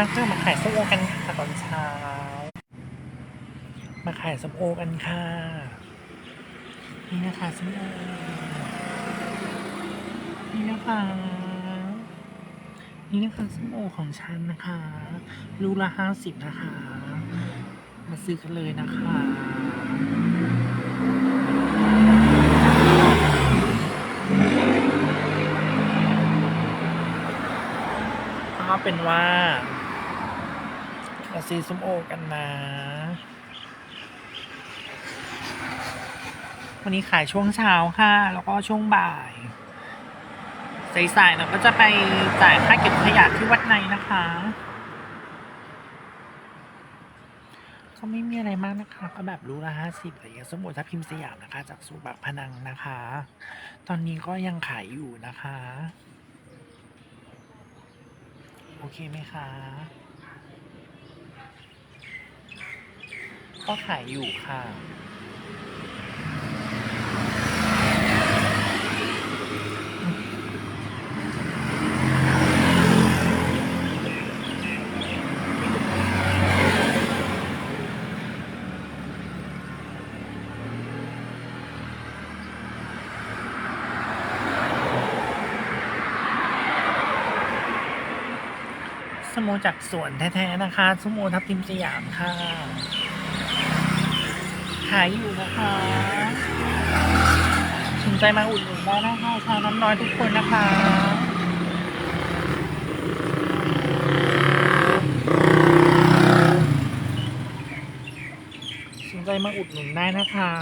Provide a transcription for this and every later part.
มาค่ะมาขายส้มโอกันค่ะตอนเช้า มาขายส้มโอกันค่ะ นี่นะคะส้มโอนี่นะคะนี่นะคะส้มโอของฉันนะคะ ลูกละห้าสิบนะคะ มาซื้อกันเลยนะคะ็เป็นว่า มาซื้อส้มโอกันนะ วันนี้ขายช่วงเช้าค่ะ แล้วก็ช่วงบ่ายสายๆเราก็จะไปจ่ายค่าเก็บขยะที่วัดในนะคะ ก็ไม่มีอะไรมากนะคะ ก็แบบรู้ละห้าสิบอะไรอย่างเงี้ยสมมติถ้าพิมพ์สยามนะคะ จากสูบักพนังนะคะ ตอนนี้ก็ยังขายอยู่นะคะ โอเคไหมคะ ก็ขายอยู่ค่ะสโมจากสวนแท้ ๆ นะคะสโมทับทิมสยามค่ะ ขายอยู่นะคะสนใจมาอุดหนุนได้นะคะชาวน้ำน้อยทุกคนนะคะสนใจมาอุดหนุนได้นะคะ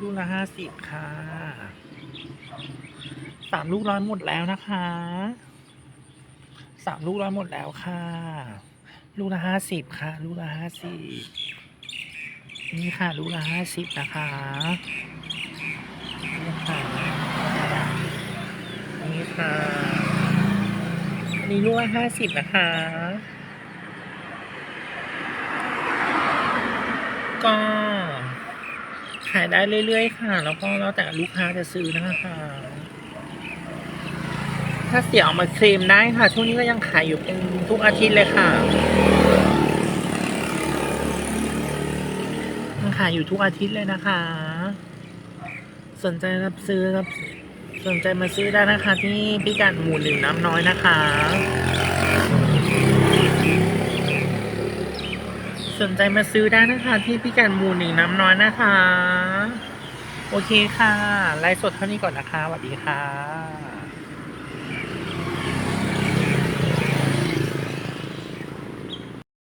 ลูกละห้าสิบค่ะสามลูกร้อยหมดแล้วนะคะสามลูกร้อยหมดแล้วค่ะ ลูกละห้าสิบค่ะ ลูกละห้าสิบ นี่ค่ะลูกละห้าสิบนะคะนี่ค่ะนี่ค่ะอันนี้ลูกละห้าสิบนะคะก็ขายได้เรื่อยๆค่ะ แล้วก็แล้วแต่ลูกค้าจะซื้อนะคะ ถ้าเสียเอามาเคลมได้ค่ะ ช่วงนี้ก็ยังขายอยู่เป็นทุกอาทิตย์เลยค่ะยัง ขายอยู่ทุกอาทิตย์เลยนะคะ สนใจรับซื้อรับสนใจมาซื้อได้นะคะ ที่พิกัดหมู่หนึ่งน้ำน้อยนะคะ สนใจมาซื้อได้นะคะ ที่พิกัดหมู่หนึ่งน้ำน้อยนะคะ โอเคค่ะ ไลฟ์สดเท่านี้ก่อนนะคะสวัสดีค่ะ